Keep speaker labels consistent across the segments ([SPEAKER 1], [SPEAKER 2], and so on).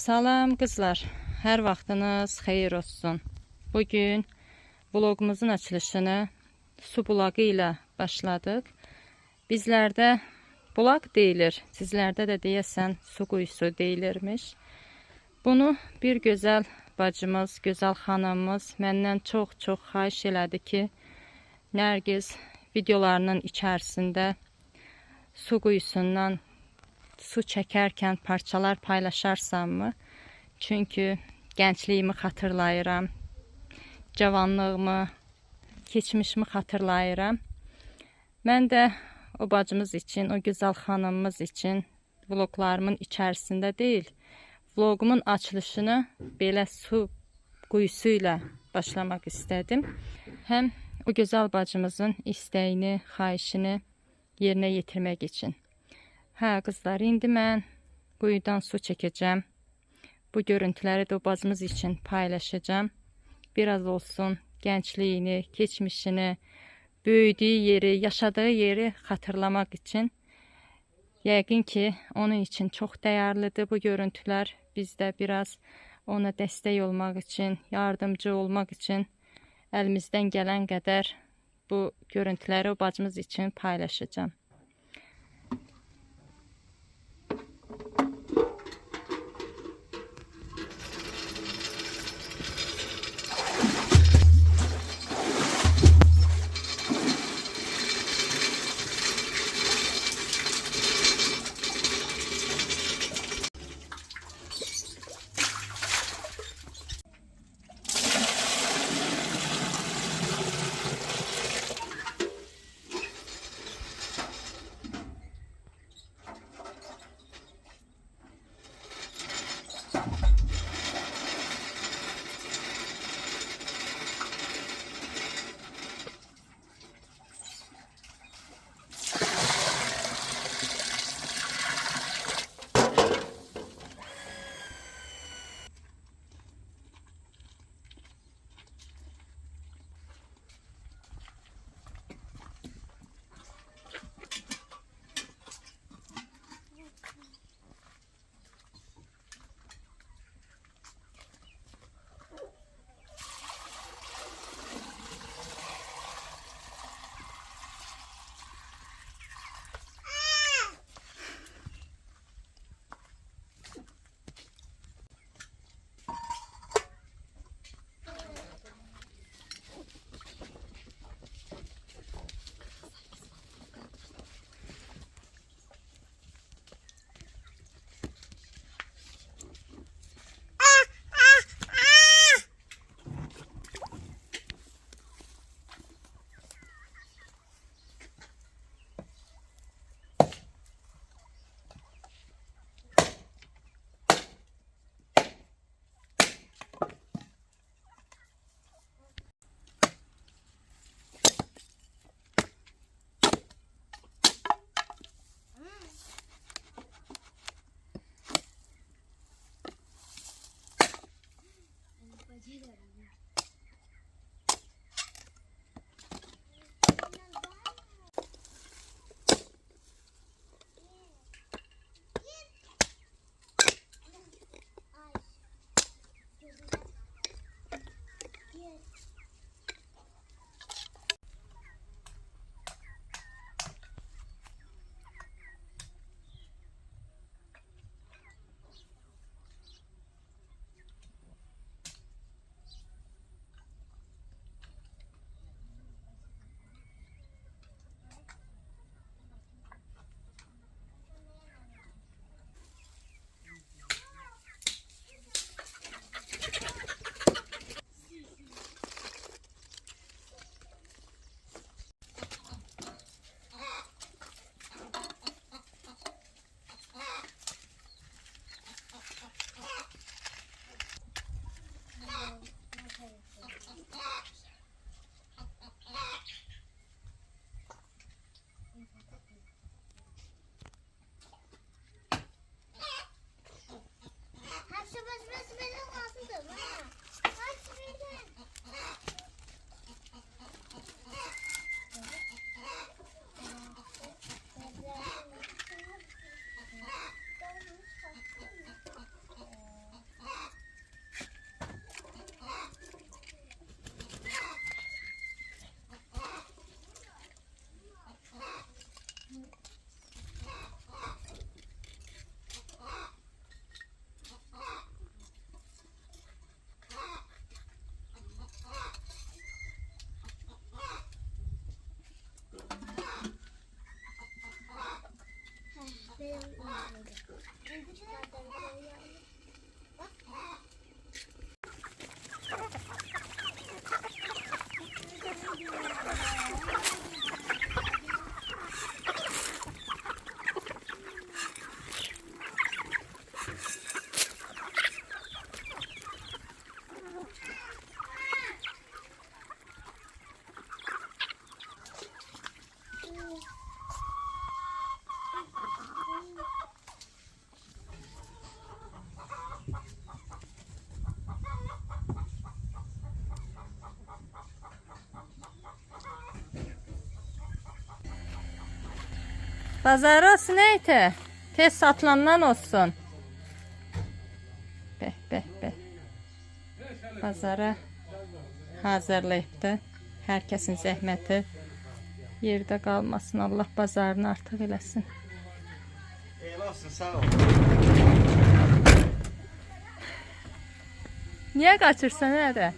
[SPEAKER 1] Salam qızlar. Hər vaxtınız xeyir olsun. Bu gün vloqumuzun açılışını su bulağı ilə başladıq. Bizlərdə bulaq deyilir. Sizlərdə də deyəsən su quyusu deyilirmiş. Bunu bir gözəl bacımız, gözəl xanımımız məndən çox-çox xahiş elədi ki, Nərgiz videolarının içərisində su quyusundan su çəkərkən parçalar paylaşarsanmı? Çünki gəncliyimi xatırlayıram. Cavanlığımı, keçmişimi xatırlayıram. Mən də o bacımız üçün, o gözəl xanımımız üçün vloqlarımın içərisində deyil, vloqumun açılışını belə su quyusu ilə başlamaq istədim. Həm o gözəl bacımızın istəyini, xahişini yerinə yetirmək üçün. Hə qızlar, indi mən quyudan su çəkəcəm. Bu görüntüləri də o bacımız üçün paylaşacağam. Biraz olsun gəncliyini, keçmişini, böyüdüyü yeri, yaşadığı yeri xatırlamaq üçün. Yəqin ki, onun üçün çox dəyərlidir bu görüntülər. Biz də biraz ona dəstək olmaq üçün, yardımcı olmaq üçün əlimizdən gələn qədər bu görüntüləri o bacımız üçün paylaşacağam. Bazarası neydi? Tez satılandan olsun. Beh beh beh. Bazara hazırlayıbdı. Hər kəsin zəhməti yerdə qalmasın. Allah bazarını artıq eləsin.
[SPEAKER 2] Eyvallah olsun sağ ol.
[SPEAKER 1] Niyə qaçırsan nədə?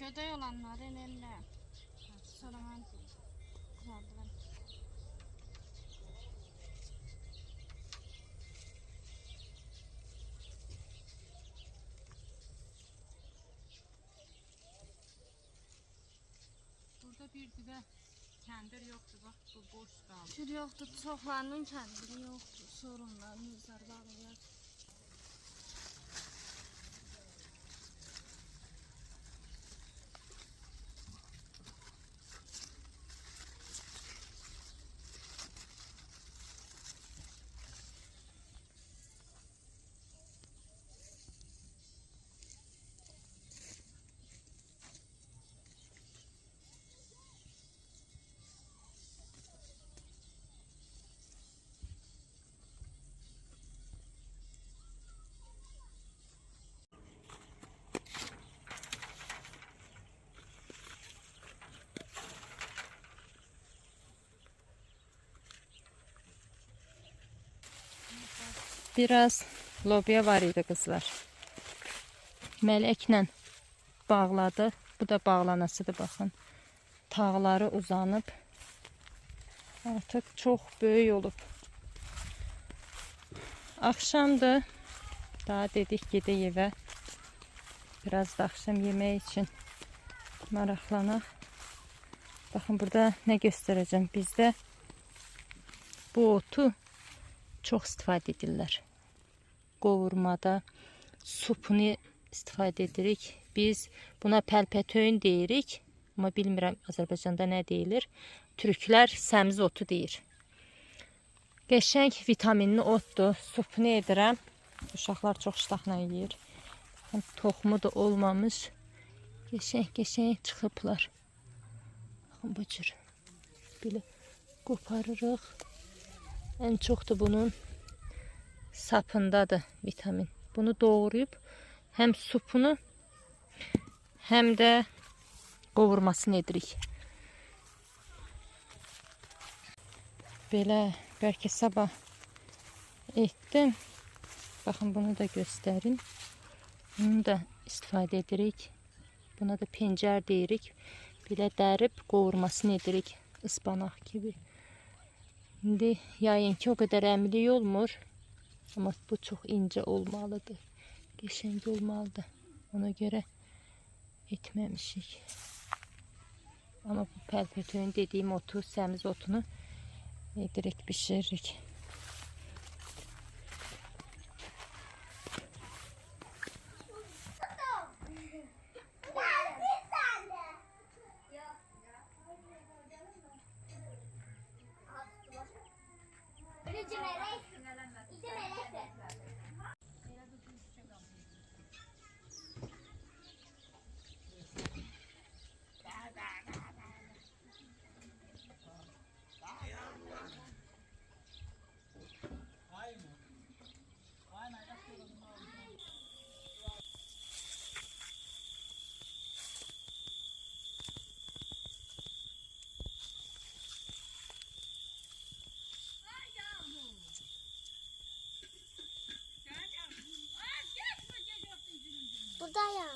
[SPEAKER 3] Gödək olanları elə. Sonra mən qurardıram.
[SPEAKER 1] Burada bir divə kəndir yoxdur. Bax, bu boş qaldı.
[SPEAKER 3] Şur yoxdur, çoxlarının kəndiri yoxdur. Sorunlar, nizlər bağlayar.
[SPEAKER 1] Biraz lobya var idi qızlar. Mələklə bağladı. Bu da bağlanasıdır baxın. Tağları uzanıb. Artıq çox böyük olub. Axşamdır. Daha dedik gedək evə. Biraz da axşam yemək üçün maraqlanaq. Baxın burada nə göstərəcəm. Bizdə bu otu çox istifadə edirlər. Qovurmada supunu istifadə edirik. Biz buna pəlpətöyün deyirik. Amma bilmirəm Azərbaycanda nə deyilir. Türklər səmiz otu deyir. Qəşəng vitaminli otdur. Supunu edirəm. Uşaqlar çox iştahla yeyir. Həm toxumu da olmamış. Qəşəng-qəşəng çıxıblar. Baxın bu cür. Belə qoparırıq. En çok da bunun sapındadır vitamin. Bunu doğrayıp hem supunu hem de qovurmasını edirik. Belə bəlkə sabah etdim. Baxın bunu da göstərim. Bunu da istifadə edirik. Buna da pencər deyirik. Belə dərib qovurmasını edirik ıspanaq kimi. İndi yayınki o qədər əmlik olmur. Amma bu çox incə olmalıdır. Qəşəng olmalıdır. Ona görə etməmişik. Amma bu pəlpətöyün dediyim otu, səmiz otunu edirik, bişiririk.
[SPEAKER 4] İki Burada ya.